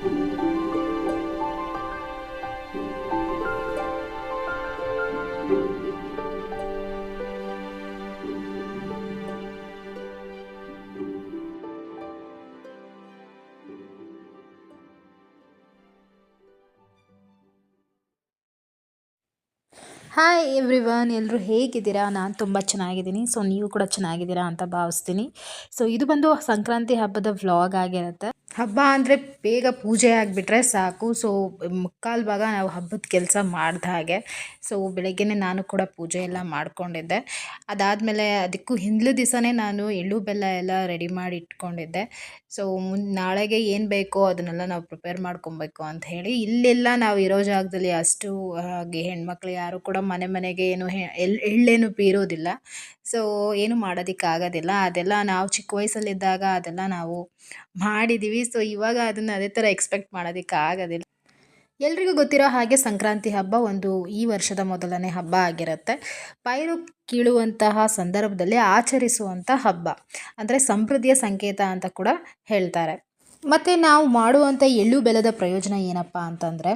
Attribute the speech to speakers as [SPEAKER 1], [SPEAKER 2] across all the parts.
[SPEAKER 1] Hi everyone ಎಲ್ಲರೂ ಹೇಗಿದ್ದೀರಾ? ನಾನು ತುಂಬ ಚೆನ್ನಾಗಿದ್ದೀನಿ. ಸೊ ನೀವು ಕೂಡ ಚೆನ್ನಾಗಿದ್ದೀರಾ ಅಂತ ಭಾವಿಸ್ತೀನಿ. ಸೊ ಇದು ಬಂದು ಸಂಕ್ರಾಂತಿ ಹಬ್ಬದ ವ್ಲಾಗ್ ಆಗಿರುತ್ತೆ. ಹಬ್ಬ ಅಂದರೆ ಬೇಗ ಪೂಜೆ ಆಗಿಬಿಟ್ರೆ ಸಾಕು. ಸೊ ಮುಕ್ಕಾಲು ಭಾಗ ನಾವು ಹಬ್ಬದ ಕೆಲಸ ಮಾಡ್ದ ಹಾಗೆ. ಸೊ ಬೆಳಗ್ಗೆನೇ ನಾನು ಕೂಡ ಪೂಜೆ ಎಲ್ಲ ಮಾಡ್ಕೊಂಡಿದ್ದೆ. ಅದಾದಮೇಲೆ ಅದಕ್ಕೂ ಹಿಂದ್ಲು ದಿವಸನೇ ನಾನು ಎಳ್ಳು ಬೆಲ್ಲ ಎಲ್ಲ ರೆಡಿ ಮಾಡಿ ಇಟ್ಕೊಂಡಿದ್ದೆ. ಸೊ ಮುನ್, ನಾಳೆಗೆ ಏನು ಬೇಕೋ ಅದನ್ನೆಲ್ಲ ನಾವು ಪ್ರಿಪೇರ್ ಮಾಡ್ಕೊಬೇಕು ಅಂತ ಹೇಳಿ ಇಲ್ಲೆಲ್ಲ ನಾವು ಇರೋ ಜಾಗದಲ್ಲಿ ಅಷ್ಟು ಹಾಗೆ ಹೆಣ್ಮಕ್ಳು ಯಾರು ಕೂಡ ಮನೆ ಮನೆಗೆ ಏನು ಎಳ್, ಎಳ್ಳೇನು ಬೀರೋದಿಲ್ಲ ಸೊ ಏನು ಮಾಡೋದಕ್ಕಾಗೋದಿಲ್ಲ. ಅದೆಲ್ಲ ನಾವು ಚಿಕ್ಕ ವಯಸ್ಸಲ್ಲಿದ್ದಾಗ ಅದೆಲ್ಲ ನಾವು ಮಾಡಿದ್ದೀವಿ ಸೊ ಇವಾಗ ಅದನ್ನು ಅದೇ ಥರ ಎಕ್ಸ್ಪೆಕ್ಟ್ ಮಾಡೋದಕ್ಕೆ ಆಗೋದಿಲ್ಲ. ಎಲ್ರಿಗೂ ಗೊತ್ತಿರೋ ಹಾಗೆ ಸಂಕ್ರಾಂತಿ ಹಬ್ಬ ಒಂದು ಈ ವರ್ಷದ ಮೊದಲನೇ ಹಬ್ಬ ಆಗಿರುತ್ತೆ. ಪೈರು ಕೀಳುವಂತಹ ಸಂದರ್ಭದಲ್ಲಿ ಆಚರಿಸುವಂಥ ಹಬ್ಬ. ಅಂದರೆ ಸಮೃದ್ಧಿಯ ಸಂಕೇತ ಅಂತ ಕೂಡ ಹೇಳ್ತಾರೆ. ಮತ್ತು ನಾವು ಮಾಡುವಂಥ ಎಳ್ಳು ಬೆಲ್ಲದ ಪ್ರಯೋಜನ ಏನಪ್ಪ ಅಂತಂದರೆ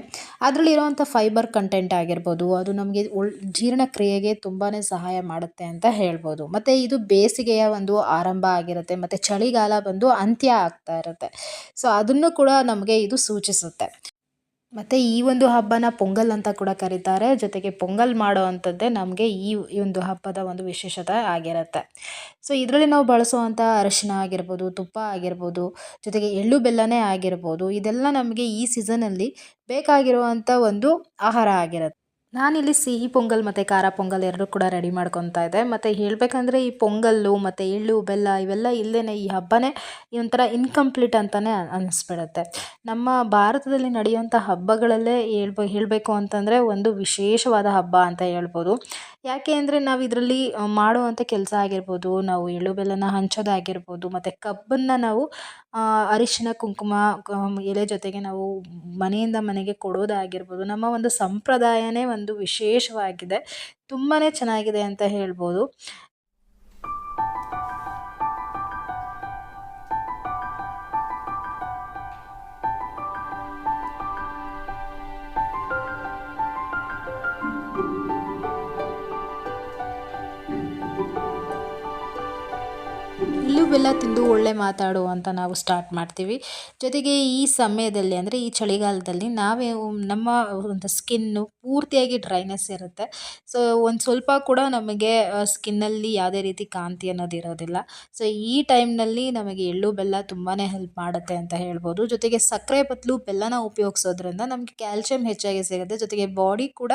[SPEAKER 1] ಅದರಲ್ಲಿರುವಂಥ ಫೈಬರ್ ಕಂಟೆಂಟ್ ಆಗಿರ್ಬೋದು, ಅದು ನಮಗೆ ಒಳ್ ಜೀರ್ಣಕ್ರಿಯೆಗೆ ತುಂಬಾ ಸಹಾಯ ಮಾಡುತ್ತೆ ಅಂತ ಹೇಳ್ಬೋದು. ಮತ್ತು ಇದು ಬೇಸಿಗೆಯ ಒಂದು ಆರಂಭ ಆಗಿರುತ್ತೆ, ಮತ್ತು ಚಳಿಗಾಲ ಬಂದು ಅಂತ್ಯ ಆಗ್ತಾ ಇರುತ್ತೆ. ಸೊ ಅದನ್ನು ಕೂಡ ನಮಗೆ ಇದು ಸೂಚಿಸುತ್ತೆ. ಮತ್ತು ಈ ಒಂದು ಹಬ್ಬನ ಪೊಂಗಲ್ ಅಂತ ಕೂಡ ಕರೀತಾರೆ. ಜೊತೆಗೆ ಪೊಂಗಲ್ ಮಾಡೋ ಅಂಥದ್ದೇ ನಮಗೆ ಈ ಒಂದು ಹಬ್ಬದ ಒಂದು ವಿಶೇಷತೆ ಆಗಿರುತ್ತೆ. ಸೊ ಇದರಲ್ಲಿ ನಾವು ಬಳಸುವಂಥ ಅರಶಿನ ಆಗಿರ್ಬೋದು, ತುಪ್ಪ ಆಗಿರ್ಬೋದು, ಜೊತೆಗೆ ಎಳ್ಳು ಬೆಲ್ಲನೇ ಆಗಿರ್ಬೋದು, ಇದೆಲ್ಲ ನಮಗೆ ಈ ಸೀಸನಲ್ಲಿ ಬೇಕಾಗಿರುವಂಥ ಒಂದು ಆಹಾರ ಆಗಿರುತ್ತೆ. ನಾನಿಲ್ಲಿ ಸಿಹಿ ಪೊಂಗಲ್ ಮತ್ತು ಖಾರ ಪೊಂಗಲ್ ಎರಡೂ ಕೂಡ ರೆಡಿ ಮಾಡ್ಕೊತಾ ಇದ್ದೆ. ಮತ್ತು ಹೇಳಬೇಕಂದ್ರೆ ಈ ಪೊಂಗಲ್ಲು, ಮತ್ತು ಎಳ್ಳು, ಬೆಲ್ಲ ಇವೆಲ್ಲ ಇಲ್ಲದೇ ಈ ಹಬ್ಬನೇ ಒಂಥರ ಇನ್ಕಂಪ್ಲೀಟ್ ಅಂತಲೇ ಅನ್ನಿಸ್ಬಿಡುತ್ತೆ ನಮ್ಮ ಭಾರತದಲ್ಲಿ ನಡೆಯುವಂಥ ಹಬ್ಬಗಳಲ್ಲೇ ಹೇಳ್ಬ, ಹೇಳಬೇಕು ಅಂತಂದರೆ ಒಂದು ವಿಶೇಷವಾದ ಹಬ್ಬ ಅಂತ ಹೇಳ್ಬೋದು. ಯಾಕೆ ಅಂದರೆ ನಾವು ಇದರಲ್ಲಿ ಮಾಡುವಂಥ ಕೆಲಸ ಆಗಿರ್ಬೋದು, ನಾವು ಎಳ್ಳು ಬೆಲ್ಲನ ಹಂಚೋದಾಗಿರ್ಬೋದು, ಮತ್ತು ಕಬ್ಬನ್ನು ನಾವು ಅರಿಶಿನ, ಕುಂಕುಮ ಎಲೆ ಜೊತೆಗೆ ನಾವು ಮನೆಯಿಂದ ಮನೆಗೆ ಕೊಡೋದಾಗಿರ್ಬೋದು. ನಮ್ಮ ಒಂದು ಸಂಪ್ರದಾಯನೇ ಒಂದು ವಿಶೇಷವಾಗಿದೆ. ತುಂಬಾ ಚೆನ್ನಾಗಿದೆ ಅಂತ ಹೇಳ್ಬೋದು. ಬೆಲ್ಲ ತಿಂದು ಒಳ್ಳೆ ಮಾತಾಡು ಅಂತ ನಾವು ಸ್ಟಾರ್ಟ್ ಮಾಡ್ತೀವಿ. ಜೊತೆಗೆ ಈ ಸಮಯದಲ್ಲಿ ಅಂದರೆ ಈ ಚಳಿಗಾಲದಲ್ಲಿ ನಾವೇ ನಮ್ಮ ಒಂದು ಸ್ಕಿನ್ನು ಪೂರ್ತಿಯಾಗಿ ಡ್ರೈನೆಸ್ ಇರುತ್ತೆ. ಸೊ ಒಂದು ಸ್ವಲ್ಪ ಕೂಡ ನಮಗೆ ಸ್ಕಿನ್ನಲ್ಲಿ ಯಾವುದೇ ರೀತಿ ಕಾಂತಿ ಅನ್ನೋದು ಇರೋದಿಲ್ಲ. ಸೊ ಈ ಟೈಮ್ನಲ್ಲಿ ನಮಗೆ ಎಳ್ಳು ಬೆಲ್ಲ ತುಂಬಾ ಹೆಲ್ಪ್ ಮಾಡುತ್ತೆ ಅಂತ ಹೇಳ್ಬೋದು. ಜೊತೆಗೆ ಸಕ್ಕರೆ ಬದಲು ಬೆಲ್ಲನ ಉಪಯೋಗಿಸೋದ್ರಿಂದ ನಮಗೆ ಕ್ಯಾಲ್ಶಿಯಂ ಹೆಚ್ಚಾಗಿ ಸಿಗುತ್ತೆ. ಜೊತೆಗೆ ಬಾಡಿ ಕೂಡ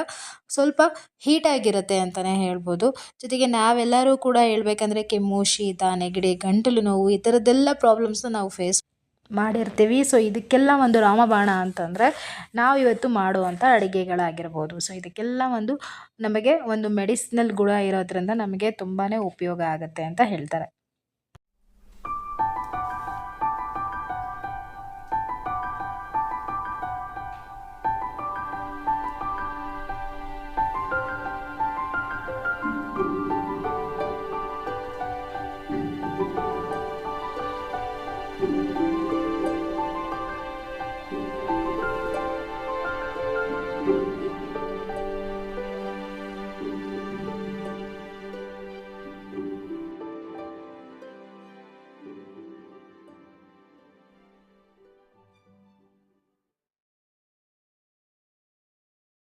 [SPEAKER 1] ಸ್ವಲ್ಪ ಹೀಟಾಗಿರುತ್ತೆ ಅಂತಲೇ ಹೇಳ್ಬೋದು. ಜೊತೆಗೆ ನಾವೆಲ್ಲರೂ ಕೂಡ ಹೇಳ್ಬೇಕಂದ್ರೆ ಕೆಮ್ಮು, ಶೀತ, ನೆಗಡಿ ಗಂಟಲು ನೋವು ಈ ಥರದ್ದೆಲ್ಲ ಪ್ರಾಬ್ಲಮ್ಸ್ನ ನಾವು ಫೇಸ್ ಮಾಡಿರ್ತೀವಿ. ಸೊ ಇದಕ್ಕೆಲ್ಲ ಒಂದು ರಾಮಬಾಣ ಅಂತಂದರೆ ನಾವು ಇವತ್ತು ಮಾಡುವಂಥ ಅಡುಗೆಗಳಾಗಿರ್ಬೋದು. ಸೊ ಇದಕ್ಕೆಲ್ಲ ಒಂದು ನಮಗೆ ಒಂದು ಮೆಡಿಸಿನಲ್ ಗುಣ ಇರೋದ್ರಿಂದ ನಮಗೆ ತುಂಬಾ ಉಪಯೋಗ ಆಗುತ್ತೆ ಅಂತ ಹೇಳ್ತಾರೆ.